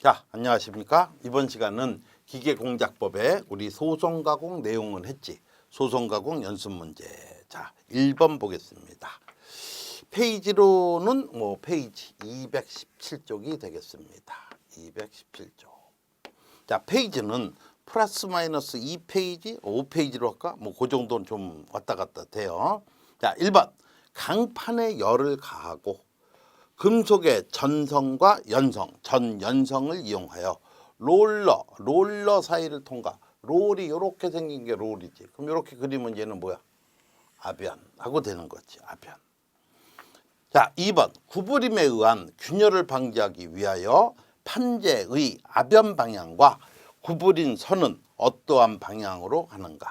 자, 안녕하십니까? 이번 시간은 기계공작법의 우리 소송가공 내용은 했지. 소송가공 연습 문제. 자, 1번 보겠습니다. 페이지로는 뭐 페이지 217쪽이 되겠습니다. 217쪽. 자, 페이지는 플러스 마이너스 2페이지, 5페이지로 할까? 뭐 그 정도는 좀 왔다 갔다 돼요. 자, 1번. 강판에 열을 가하고 금속의 전성과 연성, 전연성을 이용하여 롤러, 롤러 사이를 통과. 롤이 이렇게 생긴 게 롤이지. 그럼 이렇게 그리면 얘는 뭐야? 아변하고 되는 거지. 아변. 자, 2번. 구부림에 의한 균열을 방지하기 위하여 판재의 아변 방향과 구부린 선은 어떠한 방향으로 가는가?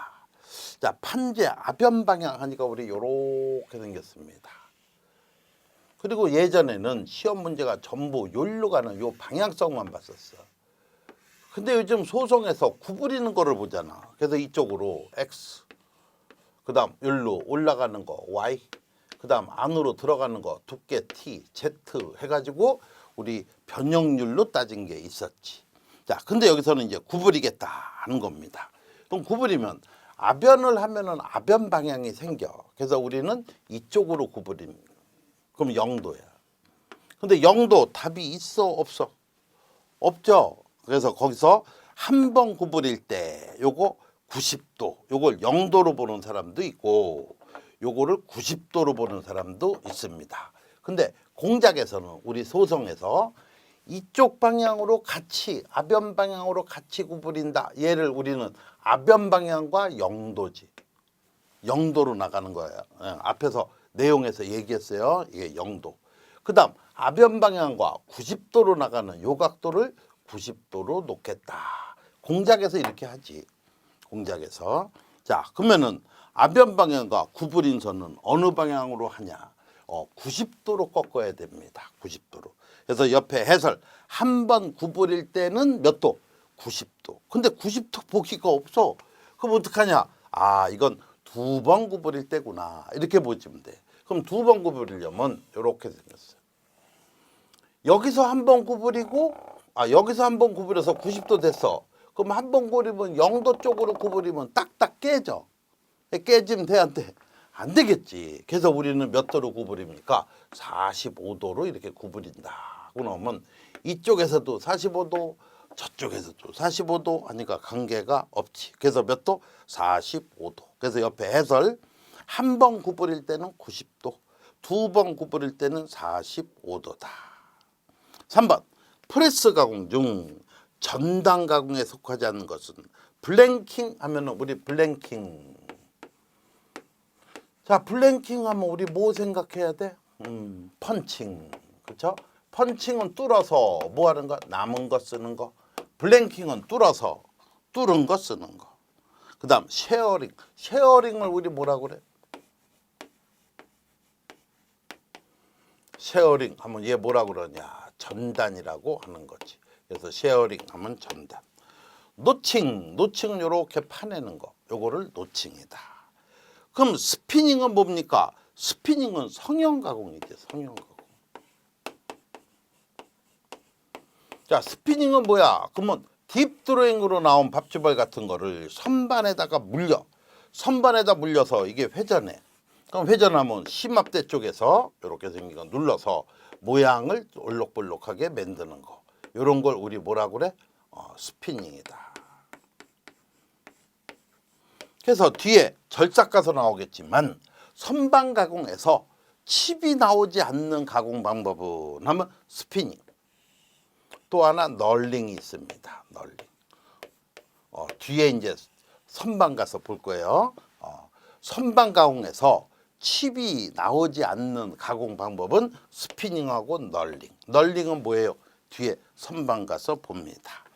자, 판재 아변 방향 하니까 우리 이렇게 생겼습니다. 그리고 예전에는 시험 문제가 전부 요일로 가는 요 방향성만 봤었어. 근데 요즘 소송에서 구부리는 거를 보잖아. 그래서 이쪽으로 X, 그 다음 요일로 올라가는 거 Y, 그 다음 안으로 들어가는 거 두께 T, Z 해가지고 우리 변형률로 따진 게 있었지. 자, 근데 여기서는 이제 구부리겠다 하는 겁니다. 그럼 구부리면 아변을 하면은 아변 방향이 생겨. 그래서 우리는 이쪽으로 구부린 그럼 0도야. 근데 0도 답이 있어 없어? 없죠. 그래서 거기서 한 번 구부릴 때 요거 90도, 요걸 0도로 보는 사람도 있고 요거를 90도로 보는 사람도 있습니다. 근데 공작에서는 우리 소송에서 이쪽 방향으로 같이 아변 방향으로 같이 구부린다. 얘를 우리는 아변 방향과 0도지. 0도로 나가는 거예요. 예, 앞에서 내용에서 얘기했어요. 이게 0도. 그 다음 아변 방향과 90도로 나가는 요 각도를 90도로 놓겠다. 공작에서 이렇게 하지. 공작에서. 자, 그러면은 아변 방향과 구부린 선은 어느 방향으로 하냐? 어, 90도로 꺾어야 됩니다. 90도로. 그래서 옆에 해설 한 번 구부릴 때는 몇 도? 90도. 근데 90도 보기가 없어. 그럼 어떡하냐? 아, 이건 두 번 구부릴 때구나. 이렇게 보시면 돼. 그럼 두 번 구부리려면 이렇게 생겼어요. 여기서 한 번 구부리고 아 여기서 한 번 구부려서 90도 됐어. 그럼 한 번 구부리면 0도 쪽으로 구부리면 딱딱 깨져. 깨지면 돼안 되겠지. 그래서 우리는 몇 도로 구부립니까? 45도로 이렇게 구부린다. 그러면 이쪽에서도 45도, 저쪽에서도 45도 하니까 관계가 없지. 그래서 몇 도? 45도. 그래서 옆에 해설 한 번 구부릴 때는 90도, 두 번 구부릴 때는 45도다. 3번 프레스 가공 중 전단 가공에 속하지 않는 것은 블랭킹 하면은 우리 블랭킹 자 블랭킹 하면 우리 뭐 생각해야 돼? 음 펀칭 그렇죠? 펀칭은 뚫어서 뭐 하는 거? 남은 거 쓰는 거 블랭킹은 뚫어서 뚫은 거 쓰는 거 그 다음 쉐어링. 쉐어링을 우리 뭐라 그래? 쉐어링 하면 얘 뭐라 그러냐? 전단이라고 하는 거지. 그래서 쉐어링 하면 전단. 노칭 노칭은 요렇게 파내는 거. 요거를 노칭이다. 그럼 스피닝은 뭡니까? 스피닝은 성형 가공이지 성형 가공. 자 스피닝은 뭐야? 그러면 딥 드로잉으로 나온 밥주벌 같은 거를 선반에다가 물려 선반에다 물려서 이게 회전해 그럼 회전하면 심압대 쪽에서 이렇게 생긴 거 눌러서 모양을 올록볼록하게 만드는 거. 이런 걸 우리 뭐라 그래? 어, 스피닝이다. 그래서 뒤에 절삭 가서 나오겠지만 선반 가공에서 칩이 나오지 않는 가공 방법은 하면 스피닝. 또 하나 널링이 있습니다. 널링. 어, 뒤에 이제 선반 가서 볼 거예요. 어, 선반 가공에서 칩이 나오지 않는 가공 방법은 스피닝하고 널링. 널링은 뭐예요? 뒤에 선반 가서 봅니다.